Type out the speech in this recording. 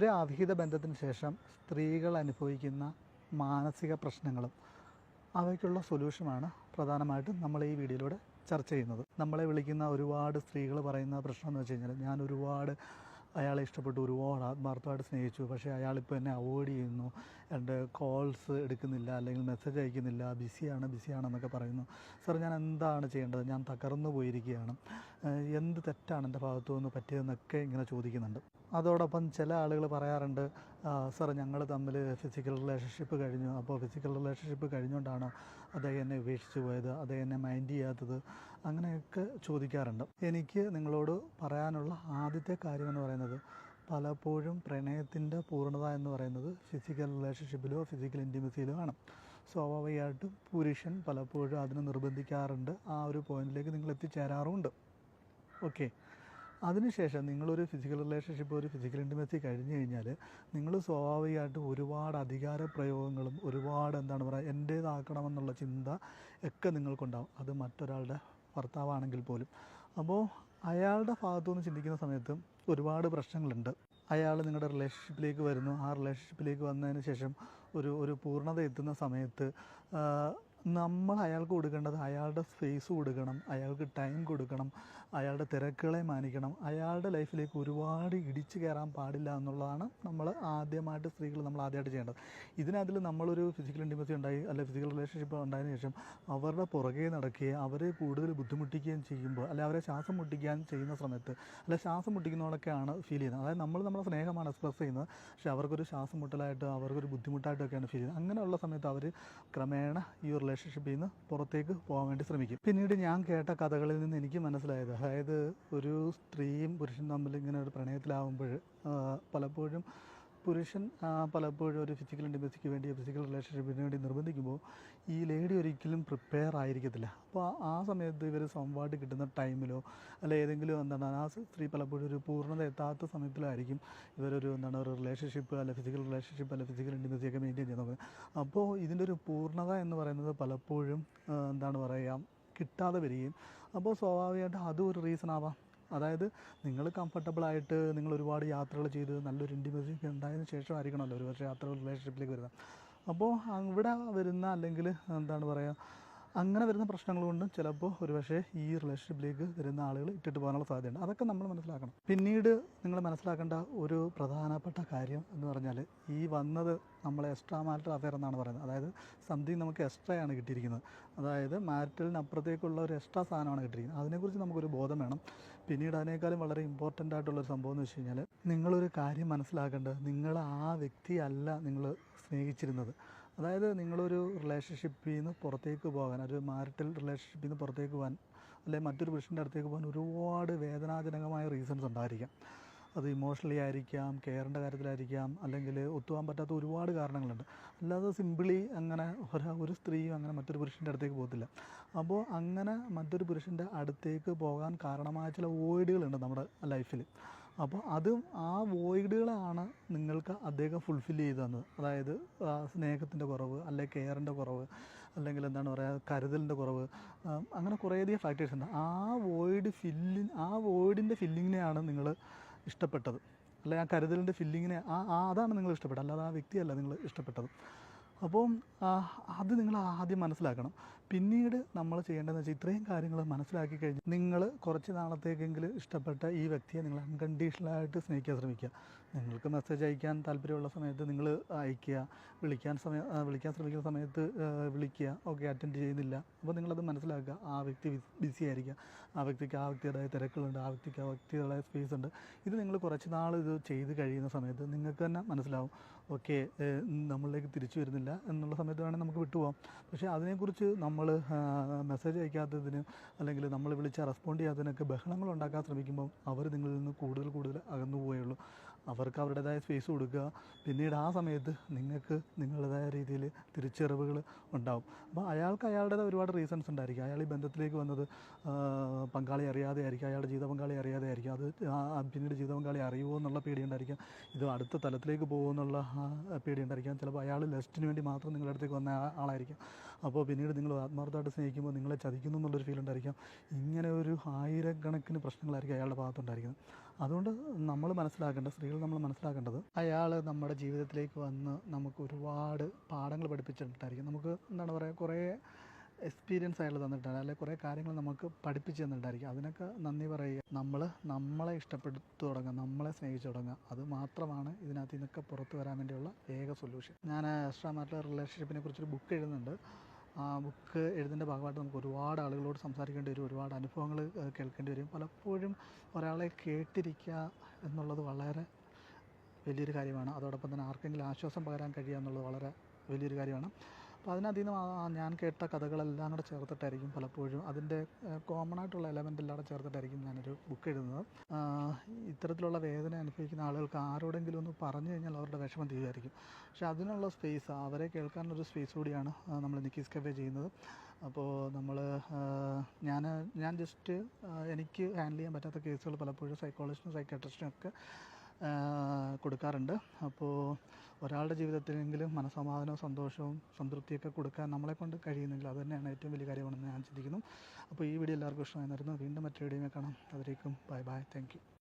ഒരു അവിഹിത ബന്ധത്തിന് ശേഷം സ്ത്രീകൾ അനുഭവിക്കുന്ന മാനസിക പ്രശ്നങ്ങളും അവയ്ക്കുള്ള സൊല്യൂഷനാണ് പ്രധാനമായിട്ടും നമ്മൾ ഈ വീഡിയോയിലൂടെ ചർച്ച ചെയ്യുന്നത്. നമ്മളെ വിളിക്കുന്ന ഒരുപാട് സ്ത്രീകൾ പറയുന്ന പ്രശ്നം എന്ന് വെച്ച് കഴിഞ്ഞാൽ ഞാൻ ഒരുപാട് അയാളെ ഇഷ്ടപ്പെട്ടു ഒരുപാട് ആത്മാർത്ഥമായിട്ട് സ്നേഹിച്ചു. പക്ഷേ അയാളിപ്പോൾ എന്നെ അവോയ്ഡ് ചെയ്യുന്നു. എന്റെ കോൾസ് എടുക്കുന്നില്ല അല്ലെങ്കിൽ മെസ്സേജ് അയക്കുന്നില്ല. ബിസിയാണ് ബിസിയാണെന്നൊക്കെ പറയുന്നു. സാർ ഞാൻ എന്താണ് ചെയ്യേണ്ടത്? ഞാൻ തകർന്നു പോയിരിക്കുകയാണ്. എന്ത് തെറ്റാണ് എന്റെ ഭാഗത്തു നിന്ന് പറ്റിയതെന്നൊക്കെ ഇങ്ങനെ ചോദിക്കുന്നുണ്ട്. അതോടൊപ്പം ചില ആളുകൾ പറയാറുണ്ട് സാർ ഞങ്ങൾ തമ്മിൽ ഫിസിക്കൽ റിലേഷൻഷിപ്പ് കഴിഞ്ഞു. അപ്പോൾ ഫിസിക്കൽ റിലേഷൻഷിപ്പ് കഴിഞ്ഞുകൊണ്ടാണ് അദ്ദേഹം എന്നെ ഉപേക്ഷിച്ച് പോയത് അദ്ദേഹം എന്നെ മൈൻഡ് ചെയ്യാത്തത്. അങ്ങനെയൊക്കെ ചോദിക്കാറുണ്ട്. എനിക്ക് നിങ്ങളോട് പറയാനുള്ള ആദ്യത്തെ കാര്യമെന്ന് പറയുന്നത് പലപ്പോഴും പ്രണയത്തിന്റെ പൂർണത എന്ന് പറയുന്നത് ഫിസിക്കൽ റിലേഷൻഷിപ്പിലോ ഫിസിക്കൽ ഇന്റിമസിയിലോ ആണ്. സ്വാഭാവികമായിട്ടും പുരുഷൻ പലപ്പോഴും അതിനെ നിർബന്ധിക്കാറുണ്ട്. ആ ഒരു പോയിന്റിലേക്ക് നിങ്ങൾ എത്തിച്ചേരാറുമുണ്ട്. ഓക്കെ. അതിനുശേഷം നിങ്ങളൊരു ഫിസിക്കൽ റിലേഷൻഷിപ്പ് ഒരു ഫിസിക്കൽ ഇന്റിമസി കഴിഞ്ഞു കഴിഞ്ഞാൽ നിങ്ങൾ സ്വാഭാവികമായിട്ടും ഒരുപാട് അധികാര പ്രയോഗങ്ങളും ഒരുപാട് എന്താണ് പറയുക എന്റേതാക്കണമെന്നുള്ള ചിന്ത ഒക്കെ നിങ്ങൾക്കുണ്ടാവും. അത് മറ്റൊരാളുടെ ഭർത്താവാണെങ്കിൽ പോലും. അപ്പോൾ അയാളുടെ ഭാഗത്തുനിന്ന് ചിന്തിക്കുന്ന സമയത്ത് ഒരുപാട് പ്രശ്നങ്ങളുണ്ട്. അയാൾ നിങ്ങളുടെ റിലേഷൻഷിപ്പിലേക്ക് വരുന്നു. ആ റിലേഷൻഷിപ്പിലേക്ക് വന്നതിന് ശേഷം ഒരു ഒരു പൂർണത എത്തുന്ന സമയത്ത് നമ്മൾ അയാൾക്ക് കൊടുക്കേണ്ടത് അയാളുടെ സ്പേസ് കൊടുക്കണം അയാൾക്ക് ടൈം കൊടുക്കണം അയാളുടെ തിരക്കുകളെ മാനിക്കണം അയാളുടെ ലൈഫിലേക്ക് ഒരുപാട് ഇടിച്ചു കയറാൻ പാടില്ല എന്നുള്ളതാണ് നമ്മൾ ആദ്യമായിട്ട് സ്ത്രീകൾ നമ്മൾ ആദ്യമായിട്ട് ചെയ്യേണ്ടത്. ഇതിനതിൽ നമ്മളൊരു ഫിസിക്കൽ ഇന്റിമസി ഉണ്ടായി അല്ലെ ഫിസിക്കൽ റിലേഷൻഷിപ്പ് ഉണ്ടായതിനു ശേഷം അവരുടെ പുറകെ നടക്കുകയും അവരെ കൂടുതൽ ബുദ്ധിമുട്ടിക്കുകയും ചെയ്യുമ്പോൾ അല്ലെ അവരെ ശ്വാസം മുട്ടിക്കാൻ ചെയ്യുന്ന സമയത്ത് അല്ലെ ശ്വാസം മുട്ടിക്കുന്നതൊക്കെയാണ് ഫീൽ ചെയ്യുന്നത്. അതായത് നമ്മൾ നമ്മുടെ സ്നേഹമാണ് എക്സ്പ്രസ് ചെയ്യുന്നത് പക്ഷേ അവർക്കൊരു ശ്വാസം മുട്ടലായിട്ട് അവർക്കൊരു ബുദ്ധിമുട്ടായിട്ടൊക്കെയാണ് ഫീൽ ചെയ്യുന്നത്. അങ്ങനെയുള്ള സമയത്ത് അവർ ക്രമേണ ഈ ഒരു റിലേഷൻഷിപ്പിൽ നിന്ന് പുറത്തേക്ക് പോകാൻ വേണ്ടി ശ്രമിക്കും. പിന്നീട് ഞാൻ കേട്ട കഥകളിൽ നിന്ന് എനിക്ക് മനസ്സിലായത് അതായത് ഒരു സ്ത്രീയും പുരുഷനും തമ്മിൽ ഇങ്ങനെ ഒരു പ്രണയത്തിലാവുമ്പോൾ പലപ്പോഴും പുരുഷൻ പലപ്പോഴും ഒരു ഫിസിക്കൽ ഇന്റിമസിക്ക് വേണ്ടി ഫിസിക്കൽ റിലേഷൻഷിപ്പിന് വേണ്ടി നിർബന്ധിക്കുമ്പോൾ ഈ ലേഡി ഒരിക്കലും പ്രിപ്പയർ ആയിരിക്കത്തില്ല. അപ്പോൾ ആ- സമയത്ത് ഇവർ സംവാദം കിട്ടുന്ന ടൈമിലോ അല്ല ഏതെങ്കിലും എന്താണ് ആ സ്ത്രീ പലപ്പോഴും ഒരു പൂർണത എത്താത്ത സമയത്തിലായിരിക്കും ഇവരൊരു എന്താണ് ഒരു റിലേഷൻഷിപ്പ് അല്ല ഫിസിക്കൽ റിലേഷൻഷിപ്പ് അല്ല ഫിസിക്കൽ ഇന്റിമസിയൊക്കെ മെയിന്റെയിൻ ചെയ്യുന്നത് അപ്പോൾ ഇതിന്റെ ഒരു പൂർണത എന്ന് പറയുന്നത് പലപ്പോഴും എന്താണ് പറയുക കിട്ടാതെ വരികയും അപ്പോൾ സ്വാഭാവികമായിട്ട് അതും ഒരു റീസൺ ആവാം. അതായത് നിങ്ങൾ കംഫർട്ടബിളായിട്ട് നിങ്ങൾ ഒരുപാട് യാത്രകൾ ചെയ്ത് നല്ലൊരു ഇന്റിമസി ഉണ്ടായതിനു ശേഷമായിരിക്കണമല്ലോ ഒരു പക്ഷേ യാത്ര റിലേഷൻഷിപ്പിലേക്ക് വരുന്നത്. അപ്പോൾ ഇവിടെ വരുന്ന അല്ലെങ്കിൽ എന്താണ് പറയുക അങ്ങനെ വരുന്ന പ്രശ്നങ്ങൾ കൊണ്ടും ചിലപ്പോൾ ഒരുപക്ഷെ ഈ റിലേഷൻഷിപ്പിലേക്ക് വരുന്ന ആളുകൾ ഇട്ടിട്ട് പോകാനുള്ള സാധ്യതയുണ്ട്. അതൊക്കെ നമ്മൾ മനസ്സിലാക്കണം. പിന്നീട് നിങ്ങൾ മനസ്സിലാക്കേണ്ട ഒരു പ്രധാനപ്പെട്ട കാര്യം എന്ന് പറഞ്ഞാൽ ഈ വന്നത് നമ്മൾ എക്സ്ട്രാ മാരിറ്റൽ അഫെയർ എന്നാണ് പറയുന്നത്. അതായത് സംതിങ് നമുക്ക് എക്സ്ട്രാ ആണ് കിട്ടിയിരിക്കുന്നത്. അതായത് മാരിറ്റലിനപ്പുറത്തേക്കുള്ള ഒരു എക്സ്ട്രാ സാധനമാണ് കിട്ടിയിരിക്കുന്നത്. അതിനെക്കുറിച്ച് നമുക്കൊരു ബോധം വേണം. പിന്നീട് അതിനേക്കാളും വളരെ ഇമ്പോർട്ടന്റ് ആയിട്ടുള്ള ഒരു സംഭവം എന്ന് വെച്ച് കഴിഞ്ഞാൽ നിങ്ങളൊരു കാര്യം മനസ്സിലാക്കേണ്ടത് നിങ്ങൾ ആ വ്യക്തിയല്ല നിങ്ങൾ സ്നേഹിച്ചിരുന്നത്. അതായത് നിങ്ങളൊരു റിലേഷൻഷിപ്പിൽ നിന്ന് പുറത്തേക്ക് പോകാൻ ഒരു മാരിറ്റൽ റിലേഷൻഷിപ്പിൽ നിന്ന് പുറത്തേക്ക് പോകാൻ അല്ലെങ്കിൽ മറ്റൊരു പുരുഷന്റെ അടുത്തേക്ക് പോകാൻ ഒരുപാട് വേദനാജനകമായ റീസൺസ് ഉണ്ടായിരിക്കാം. അത് ഇമോഷണലി ആയിരിക്കാം കെയറിന്റെ കാര്യത്തിലായിരിക്കാം അല്ലെങ്കിൽ ഒത്തുപോകാൻ പറ്റാത്ത ഒരുപാട് കാരണങ്ങളുണ്ട്. അല്ലാതെ സിമ്പിളി അങ്ങനെ ഒരാ ഒരു സ്ത്രീയും അങ്ങനെ മറ്റൊരു പുരുഷന്റെ അടുത്തേക്ക് പോകത്തില്ല. അപ്പോൾ അങ്ങനെ മറ്റൊരു പുരുഷന്റെ അടുത്തേക്ക് പോകാൻ കാരണമായ ചില വോയിഡുകളുണ്ട് നമ്മുടെ ലൈഫിൽ അപ്പോൾ അതും ആ വോയിഡുകളാണ് നിങ്ങൾക്ക് അദ്ദേഹം ഫുൾഫിൽ ചെയ്ത് തന്നത്. അതായത് സ്നേഹത്തിന്റെ കുറവ് അല്ലെങ്കിൽ കെയറിന്റെ കുറവ് അല്ലെങ്കിൽ എന്താണ് പറയുക കരുതലിന്റെ കുറവ് അങ്ങനെ കുറേയധികം ഫാക്ടേഴ്സ് ഉണ്ട്. ആ വോയിഡ് ഫില്ലിൻ ആ വോയിഡിന്റെ ഫില്ലിങ്ങിനെയാണ് നിങ്ങൾ ഇഷ്ടപ്പെട്ടത്. അല്ലെ ആ കരുതലിന്റെ ഫില്ലിങ്ങിനെ ആ അതാണ് നിങ്ങൾ ഇഷ്ടപ്പെട്ടത്. അല്ലാതെ ആ വ്യക്തിയല്ല നിങ്ങൾ ഇഷ്ടപ്പെട്ടത്. അപ്പോൾ അത് നിങ്ങൾ ആദ്യം മനസ്സിലാക്കണം. പിന്നീട് നമ്മൾ ചെയ്യേണ്ടതെന്ന് വെച്ചാൽ ഇത്രയും കാര്യങ്ങൾ മനസ്സിലാക്കി കഴിഞ്ഞാൽ നിങ്ങൾ കുറച്ച് നാളത്തേക്കെങ്കിലും ഇഷ്ടപ്പെട്ട ഈ വ്യക്തിയെ നിങ്ങൾ അൺകണ്ടീഷണലായിട്ട് സ്നേഹിക്കാൻ ശ്രമിക്കുക. നിങ്ങൾക്ക് മെസ്സേജ് അയക്കാൻ താല്പര്യമുള്ള സമയത്ത് നിങ്ങൾ അയക്കുക. വിളിക്കാൻ സമയ വിളിക്കാൻ ശ്രമിക്കുന്ന സമയത്ത് വിളിക്കുക. ഓക്കെ അറ്റൻഡ് ചെയ്യുന്നില്ല. അപ്പോൾ നിങ്ങളത് മനസ്സിലാക്കുക. ആ വ്യക്തി ബിസി ആയിരിക്കുക ആ വ്യക്തിക്ക് ആ വ്യക്തിയുടേതായ തിരക്കുകളുണ്ട്. ആ വ്യക്തിക്ക് ആ വ്യക്തിയുടേതായ സ്പേസ് ഉണ്ട്. ഇത് നിങ്ങൾ കുറച്ച് നാൾ ഇത് ചെയ്ത് കഴിയുന്ന സമയത്ത് നിങ്ങൾക്ക് തന്നെ മനസ്സിലാവും. ഓക്കെ നമ്മളിലേക്ക് തിരിച്ചു വരുന്നില്ല എന്നുള്ള സമയത്ത് വേണമെങ്കിൽ നമുക്ക് വിട്ടുപോകാം പക്ഷേ അതിനെക്കുറിച്ച് നമ്മൾ മെസ്സേജ് അയക്കാത്തതിന് അല്ലെങ്കിൽ നമ്മൾ വിളിച്ച് റെസ്പോണ്ട് ചെയ്യാത്തതിനൊക്കെ ബഹളങ്ങൾ ഉണ്ടാക്കാൻ ശ്രമിക്കുമ്പോൾ അവർ നിങ്ങളിൽ നിന്ന് കൂടുതൽ കൂടുതൽ അകന്നു പോയുള്ളൂ അവർക്ക് അവരുടേതായ സ്പേസ് കൊടുക്കുക. പിന്നീട് ആ സമയത്ത് നിങ്ങൾക്ക് നിങ്ങളുടേതായ രീതിയിൽ തിരിച്ചറിവുകൾ ഉണ്ടാവും. അപ്പോൾ അയാൾക്ക് അയാളുടേതായ ഒരുപാട് റീസൺസ് ഉണ്ടായിരിക്കും. അയാൾ ഈ ബന്ധത്തിലേക്ക് വന്നത് പങ്കാളി അറിയാതെ ആയിരിക്കും. അയാളുടെ ജീവിത പങ്കാളി അറിയാതെ ആയിരിക്കും. അത് പിന്നീട് ജീവിത പങ്കാളി അറിയുമോ എന്നുള്ള പേടി ഉണ്ടായിരിക്കാം. ഇത് അടുത്ത തലത്തിലേക്ക് പോകുമെന്നുള്ള പേടി ഉണ്ടായിരിക്കാം. ചിലപ്പോൾ അയാൾ ലെസ്റ്റിന് വേണ്ടി മാത്രം നിങ്ങളുടെ അടുത്തേക്ക് വന്ന ആളായിരിക്കും. അപ്പോൾ പിന്നീട് നിങ്ങൾ ആത്മാർത്ഥമായിട്ട് സ്നേഹിക്കുമ്പോൾ നിങ്ങളെ ചതിക്കുന്നു എന്നുള്ളൊരു ഫീൽ ഉണ്ടായിരിക്കാം. ഇങ്ങനെ ഒരു ആയിരക്കണക്കിന് പ്രശ്നങ്ങളായിരിക്കും അയാളുടെ ഭാഗത്തുണ്ടായിരിക്കുന്നത്. അതുകൊണ്ട് നമ്മൾ മനസ്സിലാക്കേണ്ട സ്ത്രീകൾ നമ്മൾ മനസ്സിലാക്കേണ്ടത് അയാൾ നമ്മുടെ ജീവിതത്തിലേക്ക് വന്ന് നമുക്ക് ഒരുപാട് പാഠങ്ങൾ പഠിപ്പിച്ചിട്ടുണ്ടായിരിക്കും. നമുക്ക് എന്താണ് പറയുക കുറേ എക്സ്പീരിയൻസ് അയാൾ തന്നിട്ടുണ്ട്. അല്ലെങ്കിൽ കുറേ കാര്യങ്ങൾ നമുക്ക് പഠിപ്പിച്ച് തന്നിട്ടുണ്ടായിരിക്കും. അതിനൊക്കെ നന്ദി പറയുക. നമ്മൾ നമ്മളെ ഇഷ്ടപ്പെട്ടു തുടങ്ങുക നമ്മളെ സ്നേഹിച്ചു തുടങ്ങുക. അത് മാത്രമാണ് ഇതിനകത്ത് നിന്നൊക്കെ പുറത്തു വരാൻ വേണ്ടിയുള്ള ഏക സൊല്യൂഷൻ ഞാൻ എക്സ്ട്രാ മാറ്റ റിലേഷൻഷിപ്പിനെ കുറിച്ചൊരു ബുക്ക് എഴുതുന്നുണ്ട്. ബുക്ക് എഴുതിന്റെ ഭാഗമായിട്ട് നമുക്ക് ഒരുപാട് ആളുകളോട് സംസാരിക്കേണ്ടി വരും ഒരുപാട് അനുഭവങ്ങൾ കേൾക്കേണ്ടി വരും. പലപ്പോഴും ഒരാളെ കേട്ടിരിക്കുക എന്നുള്ളത് വളരെ വലിയൊരു കാര്യമാണ്. അതോടൊപ്പം തന്നെ ആർക്കെങ്കിലും ആശ്വാസം പകരാൻ കഴിയുക എന്നുള്ളത് വളരെ വലിയൊരു കാര്യമാണ്. അപ്പോൾ അതിനകത്ത് നിന്ന് ഞാൻ കേട്ട കഥകളെല്ലാം കൂടെ ചേർത്തിട്ടായിരിക്കും പലപ്പോഴും അതിന്റെ കോമൺ ആയിട്ടുള്ള എലമെന്റ് എല്ലാം കൂടെ ചേർത്തിട്ടായിരിക്കും ഞാനൊരു ബുക്ക് എഴുതുന്നത്. ഇത്തരത്തിലുള്ള വേദന അനുഭവിക്കുന്ന ആളുകൾക്ക് ആരോടെങ്കിലും ഒന്ന് പറഞ്ഞു കഴിഞ്ഞാൽ അവരുടെ വിഷമം തീരുമായിരിക്കും പക്ഷെ അതിനുള്ള സ്പേസ് അവരെ കേൾക്കാനുള്ളൊരു സ്പേസ് കൂടിയാണ് നമ്മൾ നിക്കീസ് കഫേ ചെയ്യുന്നത്. അപ്പോൾ നമ്മൾ ഞാൻ ഞാൻ ജസ്റ്റ് എനിക്ക് ഹാൻഡിൽ ചെയ്യാൻ പറ്റാത്ത കേസുകൾ പലപ്പോഴും സൈക്കോളജിസ്റ്റും സൈക്കാട്രിസ്റ്റിനും ഒക്കെ കൊടുക്കാറുണ്ട്. അപ്പോൾ ഒരാളുടെ ജീവിതത്തിലെങ്കിലും മനസ്സമാധാനവും സന്തോഷവും സംതൃപ്തിയൊക്കെ കൊടുക്കാൻ നമ്മളെ കൊണ്ട് കഴിയുന്നെങ്കിൽ അത് തന്നെയാണ് ഏറ്റവും വലിയ കാര്യമാണെന്ന് ഞാൻ ചിന്തിക്കുന്നു. അപ്പോൾ ഈ വീഡിയോ എല്ലാവർക്കും ഇഷ്ടമായിരുന്നു വീണ്ടും മറ്റൊരു വീഡിയോ കാണാം. അതിലേക്കും ബൈ ബൈ. താങ്ക്